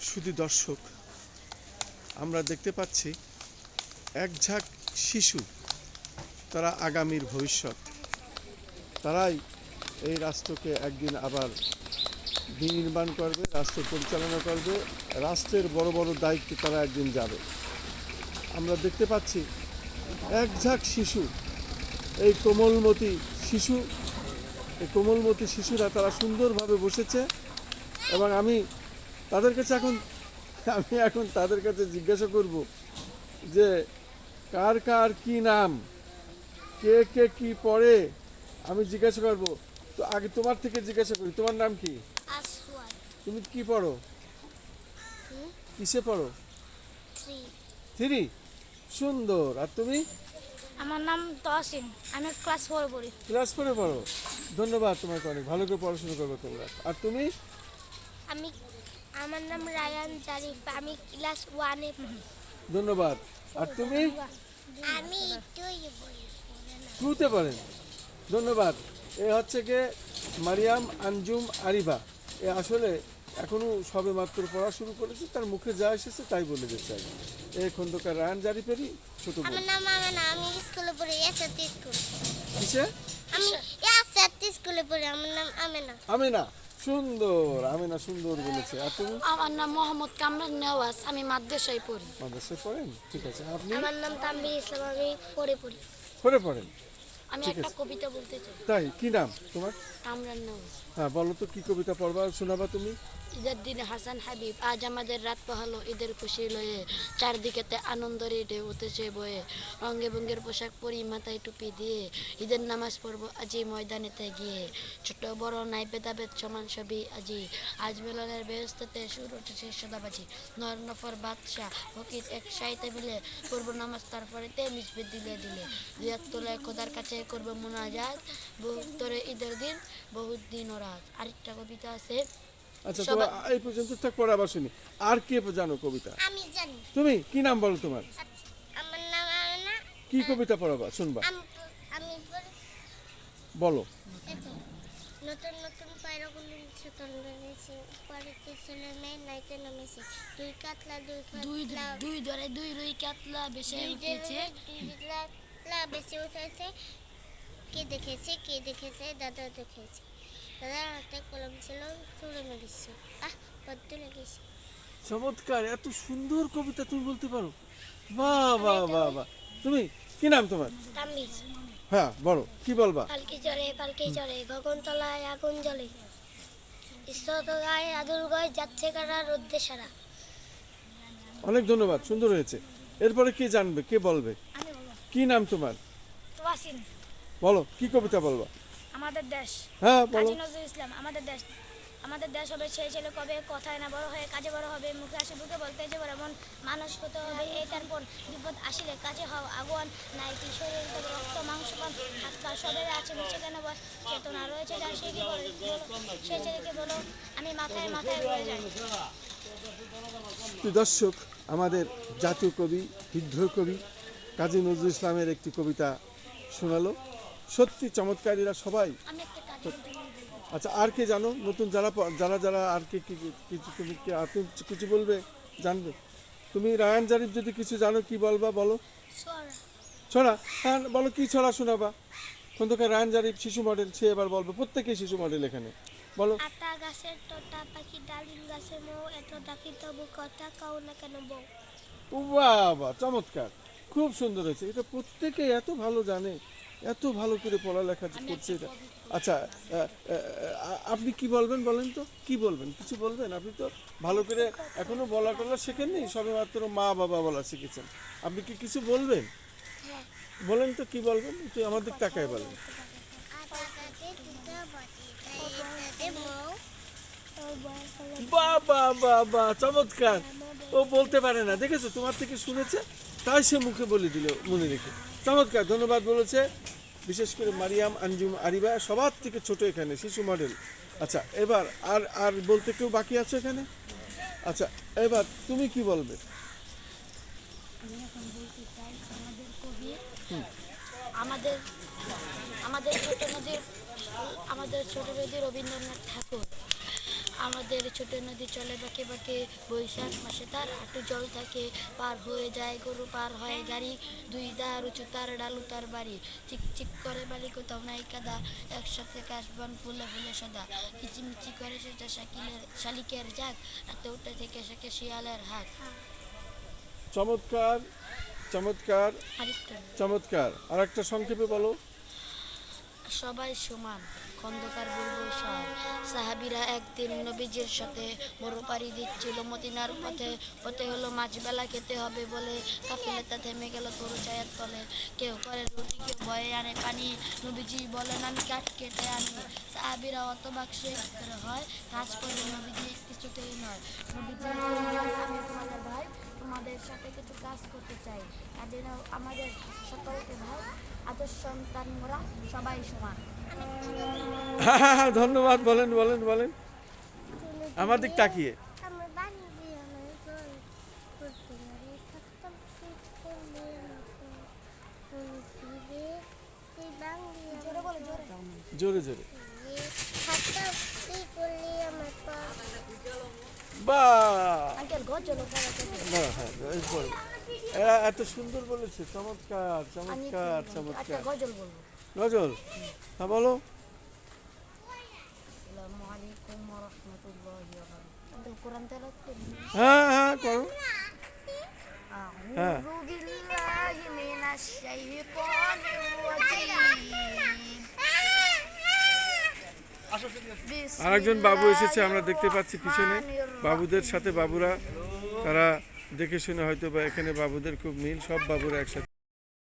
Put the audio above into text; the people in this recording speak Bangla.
শুধু দর্শক, আমরা দেখতে পাচ্ছি এক ঝাঁক শিশু, তারা আগামীর ভবিষ্যৎ। তারাই এই রাষ্ট্রকে একদিন আবার নির্মাণ করবে, রাষ্ট্র পরিচালনা করবে, রাষ্ট্রের বড় বড় দায়িত্বে তারা একদিন যাবে। আমরা দেখতে পাচ্ছি এক ঝাঁক শিশু, এই কোমলমতি শিশু, এই কোমলমতি শিশুরা তারা সুন্দরভাবে বসেছে এবং আমি তাদের কাছে এখন আমি এখন তাদের কাছে জিজ্ঞাসা করব যে কার কার কি নাম কে কে কি পড়ে আমি জিজ্ঞাসা করব। তো আগে তোমার থেকে জিজ্ঞাসা করি তোমার নাম কি? তুমি কি পড়ো? কিসে পড়ো? থ্রি। সুন্দর। আর তুমি? আমার নাম তহসিন। আমি ক্লাস ফোর পড়ি। ক্লাস করে পড়ো। ধন্যবাদ তোমাকে অনেক। ভালো করে পড়াশোনা করবে তোমরা। আর তুমি? আমি আমার নাম রায়ান জারিফ আমি ক্লাস ওয়ানে পড়ি। ধন্যবাদ। আর তুমি? আমি টুতে পড়েন ধন্যবাদ। এ হচ্ছে গিয়ে মারিয়াম আঞ্জুম আরিবা এ আসলে এখনও সবে মাত্র পড়া শুরু করেছে তার মুখে যা এসেছে তাই বলে দিচ্ছে কি। এ খন্দকার রায়ান জারিফেরই ছোট আমার নাম আমেনা আমি স্কুলে পড়ি এসএসটি স্কুল কিসে? আমি এসএসটি স্কুলে পড়ি আমার নাম আমেনা। আমেনা। সুন্দর আমেনা সুন্দর বলেছে। আর তুমি? আমার নাম মোহাম্মদ কামরান নেওয়াজ আমি মাদ্রাসায় পড়ি। মাদ্রাসায় পড়েন? ঠিক আছে আপনি? আমার নাম তানভীর ইসলাম আমি পড়ে পড়ি। পড়ে পড়েন? আমি একটা কবিতা বলতে চাই। তাই কি নাম তোমার? কামরান নেওয়াজ। হ্যাঁ বলো তো কি কবিতা পড়বা শোনাবা তুমি? ঈদের দিন হাসান হাবিব আজ আমাদের রাত পাহালো, ঈদের খুশি লয়ে চারদিকেতে আনন্দের ঢেউ উঠেছে বয়ে। রঙে বঙ্গের পোশাক পরি মাথায় টুপি দিয়ে ঈদের নামাজ পড়ব আজি ময়দানেতে গিয়ে। ছোট বড় নাই ভেদাভেদ, সমান সবই আজি। আজ মিলনের ব্যস্ততে সুর উঠেছে সদাবাজি। নর নফর বাদশাহ ফকির এক সাইতে মিলে করব নামাজ, তারপরে তে মিশবে দিলে। দিলে দুয়াত তোলে খোদার কাছে করব মোনাজাত বহুত ঈদের দিন বহুত দিন ও রাত। আরেকটা কবিতা আছে আচ্ছা তোমার এই পর্যন্ত থাক পরে আবার শুনি। আর কে জানো কবিতা? আমি জানি। তুমি? কি নাম বলো তোমার? আমার নাম আমেনা কি কবিতা পড়াবা শুনবা। আমি পড়ি বলো নতুন নতুন পায়রাগুলো সুতন বেরিয়েছে বাড়িতে ছেলে মেয়ে নাইতে নামেছে। দুই কাতলা দুই দুই দুই ধরে দুই রুই কাতলা বেশে দুই উঠেছে। কাতলা বেঁচে উঠেছে। কে দেখেছে? কে দেখেছে? দাদা দেখেছে। দাদার হাতে কলম ছিল ছুড়ে মেরেছে আহ লেগেছে চমৎকার এত সুন্দর কবিতা তুমি বলতে পারো। বাহ বাহ বাহ বাহ। তুমি কি নাম তোমার? হ্যাঁ বলো কি বলবা? পালকি চড়ে পালকি চড়ে গগন তলায় আগুন জ্বলে। ইস্রত গায়ে আদুল গয় যাচ্ছে কারা রোদ্দে সারা। অনেক ধন্যবাদ সুন্দর হয়েছে। এরপরে কে জানবে কে বলবে? কি নাম তোমার? বলো কি কবিতা বলবা? আমাদের দেশ। হ্যাঁ বলো। কাজী নজরুল ইসলাম আমাদের দেশ। আমাদের দেশ হবে ছেলে ছেলে কবে কথায় না বড় হয়ে কাজে বড় হবে মুখে আসে বুকে বলতে যে বড় মন মানুষ হতে হবে এই তার পর বিপদ আসিলে কাজে হও আগুয়ান নাই রক্ত মাংস পান হাত পা সবের আছে নিচে কেন বল? চেতনা রয়েছে যার সে কি বলে? সে ছেলেকে বলো আমি মাথায় মাথায় রয়ে যাই। দর্শক আমাদের জাতীয় কবি বিদ্রোহ কবি কাজী নজরুল ইসলামের একটি কবিতা শোনালো। সত্যি সবাই। কাজ বলতে পারি। আচ্ছা আর কে জানো? নতুন যারা যারা যারা আর কে কিছু তুমি আর তুমি কিছু বলবে? জানবে। তুমি রায়ান জারিফ যদি কিছু জানো কি বলবা বলো? ছড়া। হ্যাঁ বলো কি ছড়া শোনাবা? খন্দকার রায়ান জারিফ শিশু মডেল সে এবার বলবে প্রত্যেকেই শিশু মডেল এখানে। বলো। আতা গাছের তোতা পাখি ডালিম গাছের মৌ এত ডাকি তবু কথা কাউ না কেন বউ? বাহ চমৎকার। খুব সুন্দর হয়েছে। এটা প্রত্যেকে এত ভালো জানে। এত ভালো করে পড়ালেখা করছে এটা। আচ্ছা আপনি কি বলবেন বলেন তো? কি বলবেন? কিছু বলবেন? আপনি তো ভালো করে এখনও বলা টলা শেখেননি সবে মাত্র মা বাবা বলা শিখেছেন। আপনি কি কিছু বলবেন? বলেন তো কি বলবেন? তাকায় বলেন। গাছে তুতা বাটি বাহ বাহ বাহ বাহ চমৎকার। ও বলতে পারে না। দেখেছ? তোমার থেকে শুনেছে, তাই সে মুখে বলে দিল, মনে রেখে। চমৎকার, ধন্যবাদ বলেছে। বিশেষ করে মারিয়াম, আঞ্জুম, আরিবা, সবার থেকে ছোট এখানে, শিশু মডেল। আচ্ছা এবার আর আর বলতে কেউ বাকি আছে এখানে? আচ্ছা এবার তুমি কি বলবে? আমাদের আমাদের ছোট নদীর, আমাদের ছোট নদী রবীন্দ্রনাথ ঠাকুর। আমাদের ছোট নদী চলে বাঁকে বাঁকে বৈশাখ মাসে তার হাঁটু জল থাকে পার হয়ে যায় গরু পার হয় গাড়ি দুই দার উঁচু তার ডালু তার বাড়ি। চিক চিক করে বালি কোথাও নাই কাদা একসাথে কাশবান ফুলে ফুলে সাদা। কিচিমিচি করে সেটা শাকিলের শালিকের যাক রাতে উঠে থেকে সেকে শিয়ালের হাত। চমৎকার চমৎকার চমৎকার। আর একটা সংক্ষেপে বলো। সবাই সমান, খন্দকার বুলবুল সাহ সাহাবিরা একদিন নবীজির সাথে বড় পাড়ি দিচ্ছিল, মদিনার পথে। পথে হলো মাছ বেলা খেতে হবে বলে কাফিলেতা থেমে গেল তরু চায়ের তলে। কেউ করে রুটি, কেউ বয়ে আনে পানি। নবীজি বলেন, আমি কাঠ কেটে আনি। সাহাবিরা অত বাক্সে হয়? কাজ করে নবীজি, কিছুতেই নয়। নবীজি আমি তোমাদের সাথে কিছু কাজ করতে চাই। কাজে নাও আমাদের সকলকে ভাই আদর্শ সন্তান মোরা সবাই সমান। হ্যাঁ হ্যাঁ হ্যাঁ ধন্যবাদ বলেন বলেন বলেন। আমার দিক তাকিয়ে। জোরে জোরে। বা হ্যাঁ এত সুন্দর বলেছে চমৎকার চমৎকার চমৎকার। গজল হ্যাঁ বলো। হ্যাঁ হ্যাঁ করো। হ্যাঁ। আরেকজন বাবু এসেছে, আমরা দেখতে পাচ্ছি পিছনে। বাবুদের সাথে বাবুরা, তারা দেখে শুনে হয়তো বা এখানে বাবুদের খুব মিল, সব বাবুরা একসাথে।